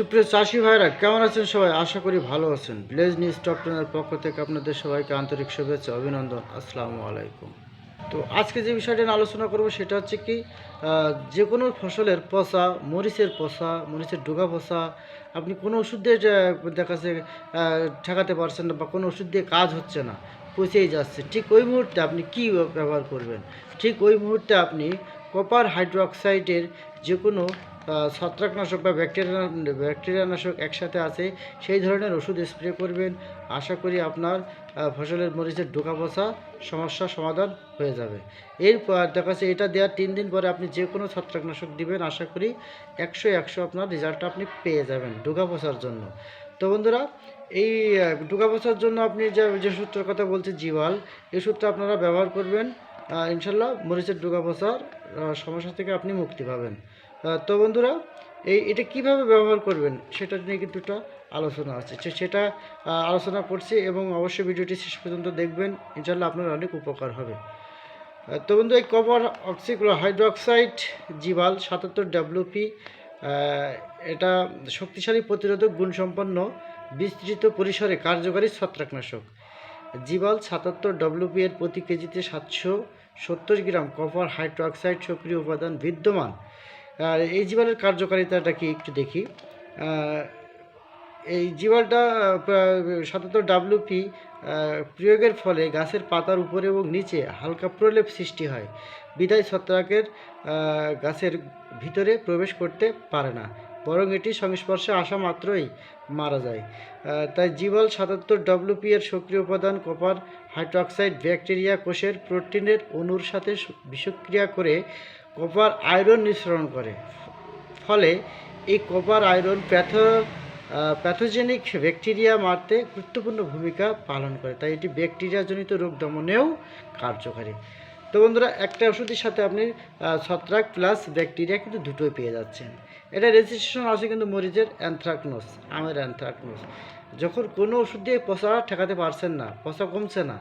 সুপ্রিয় চাষি ভাইরা, কেমন আছেন সবাই? আশা করি ভালো আছেন। ভিলেজ নিউজ টপ টেনের পক্ষ থেকে আপনাদের সবাইকে আন্তরিক শুভেচ্ছা, অভিনন্দন। আসসালামু আলাইকুম। তো আজকে যে বিষয়টা নিয়ে আলোচনা করব সেটা হচ্ছে কি যে কোনো ফসলের পচা, মরিচের পচা, মরিচের ডোগা পচা, আপনি কোনো ওষুধ দিয়ে দেখা যাচ্ছে ঠেকাতে পারছেন না বা কোনো ওষুধ দিয়ে কাজ হচ্ছে না, পচেই যাচ্ছে। ঠিক ওই মুহূর্তে আপনি কি ব্যবহার করবেন? ঠিক ওই মুহূর্তে আপনি কপার হাইড্রোক্সাইডের যে কোনো ছত্রাকনাশক বা ব্যাকটেরিয়া ব্যাকটেরিয়ানাশক একসাথে আছে, সেই ধরনের ওষুধ স্প্রে করবেন। আশা করি আপনার ফসলের মরিচের ডোকা পচা সমস্যার সমাধান হয়ে যাবে। এরপর দেখা যাচ্ছে এটা দেওয়ার তিন দিন পরে আপনি যে কোনো ছত্রাকনাশক দিবেন, আশা করি একশো একশো আপনার রেজাল্টটা আপনি পেয়ে যাবেন ডোকা পচার জন্য। তো বন্ধুরা, এই ডোকা পচার জন্য আপনি যে যে সূত্রের কথা বলছে, জিওয়াল, এই সূত্র আপনারা ব্যবহার করবেন। ইনশাল্লাহ মরিচের ডোকা পচার সমস্যা থেকে আপনি মুক্তি পাবেন। তো বন্ধুরা, এই এটা কীভাবে ব্যবহার করবেন সেটা নিয়ে কিন্তু একটা আলোচনা আছে। সেটা আলোচনা করছি এবং অবশ্যই ভিডিওটি শেষ পর্যন্ত দেখবেন। ইনশাল্লাহ আপনার অনেক উপকার হবে। তো বন্ধু এই কপার অক্সিক্লো হাইড্রোক্সাইড জিবাল সাতাত্তর ডাব্লিউপি এটা শক্তিশালী প্রতিরোধক গুণসম্পন্ন বিস্তৃত পরিসরে কার্যকারী ছত্রাকনাশক। জিবাল সাতাত্তর ডব্লিউপি এর প্রতি কেজিতে সাতশো সত্তর গ্রাম কপার হাইড্রোক্সাইড সক্রিয় উপাদান বিদ্যমান। এই জিবালের কার্যকারিতাটা কি একটু দেখি। এই জিবালটা সাতাত্তর ডাব্লিউপি প্রয়োগের ফলে গাছের পাতার উপরে এবং নিচে হালকা প্রলেপ সৃষ্টি হয়। বিদায় ছত্রাকের গাছের ভিতরে প্রবেশ করতে পারে না। বরং এটি সংস্পর্শে আসা মাত্রই মারা যায়। তাই জিবাল সাতাত্তর ডব্লিউপি এর সক্রিয় উপাদান কপার হাইড্রোক্সাইড ব্যাকটেরিয়া কোষের প্রোটিনের অণুর সাথে বিষক্রিয়া করে কপার আয়রন নিঃসরণ করে। ফলে এই copper iron path pathogenic bacteria মারতে গুরুত্বপূর্ণ ভূমিকা পালন করে। তাই এটি ব্যাকটেরিয়াজনিত রোগ দমনেও কার্যকারী। তো বন্ধুরা, একটা ওষুধের সাথে আপনি ছত্রাক প্লাস ব্যাকটেরিয়া কিন্তু দুটোই পেয়ে যাচ্ছেন। এটা রেজিস্ট্রেশন আছে কিন্তু মরিচের অ্যানথ্রাকনোস আমের অ্যানথ্রাকনোস যখন কোনো ওষুধ দিয়ে পচা ঠেকাতে পারছেন না, পচা কমছে না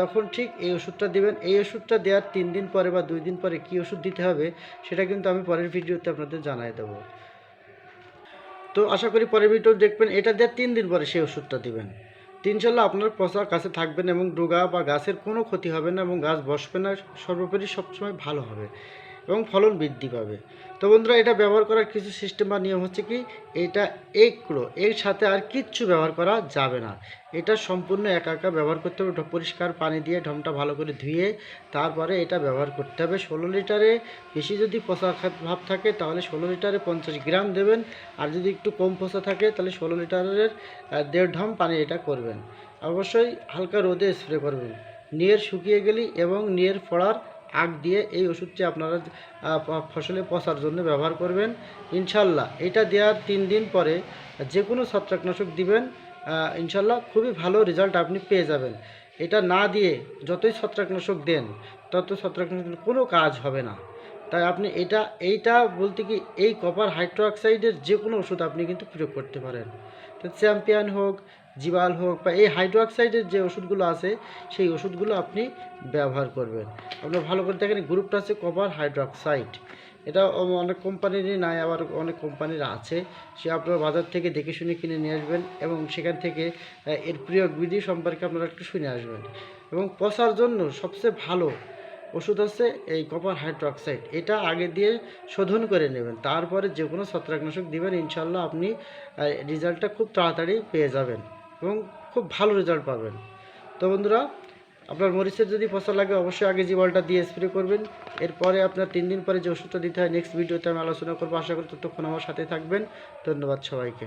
তখন ঠিক এই ওষুধটা দিবেন। এই ওষুধটা দেওয়ার তিন দিন পরে বা দুই দিন পরে কী ওষুধ দিতে হবে, সেটা কিন্তু আমি পরের ভিডিওতে আপনাদের জানাই দেবো। তো আশা করি পরের ভিডিও দেখবেন। এটা দেওয়ার তিন দিন পরে সেই ওষুধটা দিবেন। ইনশাল্লাহ আপনার পচা কাছে থাকবেন এবং ডোগা বা গাছের কোনো ক্ষতি হবে না এবং গাছ বসবে না। সর্বোপরি সবসময় ভালো হবে। এবং ফলন বৃদ্ধি পাবে। তো বন্ধুরা, এটা ব্যবহার করার কিছু সিস্টেম বা নিয়ম হচ্ছে কি, এটা একগুলো এর সাথে আর কিচ্ছু ব্যবহার করা যাবে না। এটা সম্পূর্ণ একা একা ব্যবহার করতে হবে পরিষ্কার পানি দিয়ে ঢমটা ভালো করে ধুয়ে তারপরে এটা ব্যবহার করতে হবে। ষোলো লিটারে বেশি যদি পচা ভাব থাকে, তাহলে ষোলো লিটারে পঞ্চাশ গ্রাম দেবেন। আর যদি একটু কম পচা থাকে, তাহলে ষোলো লিটারের দেড় ঢম পানি এটা করবেন। অবশ্যই হালকা রোদে স্প্রে করবেন। নিয়ের শুকিয়ে গেলি এবং নিয়ের ফড়ার আগ দিয়ে এই ওষুধটি আপনারা ফসলে পচার জন্য ব্যবহার করবেন। ইনশাল্লাহ এটা দেওয়ার তিন দিন পরে যে কোনো ছত্রাকনাশক দিবেন ইনশাল্লাহ খুবই ভালো রেজাল্ট আপনি পেয়ে যাবেন। এটা না দিয়ে যতই ছত্রাকনাশক দেন, তত ছত্রাকনাশক কোনো কাজ হবে না। তাই আপনি এটা, এইটা বলতে কি, এই কপার হাইড্রোক্সাইডের যে কোনো ওষুধ আপনি কিন্তু প্রয়োগ করতে পারেন। তো চ্যাম্পিয়ন হোক জিবাল হোক বা এই হাইড্রোক্সাইডের যে ওষুধগুলো আছে, সেই ওষুধগুলো আপনি ব্যবহার করবেন। আপনার ভালো করে দেখেন গ্রুপটা আছে কপার হাইড্রোক্সাইড এটা অনেক কোম্পানিরই নাই, আবার অনেক কোম্পানির আছে। সে আপনারা বাজার থেকে দেখে শুনে কিনে নিয়ে আসবেন এবং সেখান থেকে এর প্রয়োগ বিধি সম্পর্কে আপনারা একটু শুনে আসবেন। এবং পচার জন্য সবচেয়ে ভালো ওষুধ হচ্ছে এই কপার হাইড্রোক্সাইড এটা আগে দিয়ে শোধন করে নেবেন, তারপরে যে কোনো ছত্রাকনাশক দিবেন ইনশাল্লাহ আপনি রেজাল্টটা খুব তাড়াতাড়ি পেয়ে যাবেন। এবং খুব ভালো রেজাল্ট পাবেন। তো বন্ধুরা, আপনার মরিচের যদি পচা লাগে, অবশ্যই আগে জিবালটা দিয়ে স্প্রে করবেন। এরপরে আপনার তিন দিন পরে যে ওষুধটা দিতে হয় নেক্সট ভিডিওতে আমি আলোচনা করব। আশা করি ততক্ষণ আমার সাথে থাকবেন। ধন্যবাদ সবাইকে।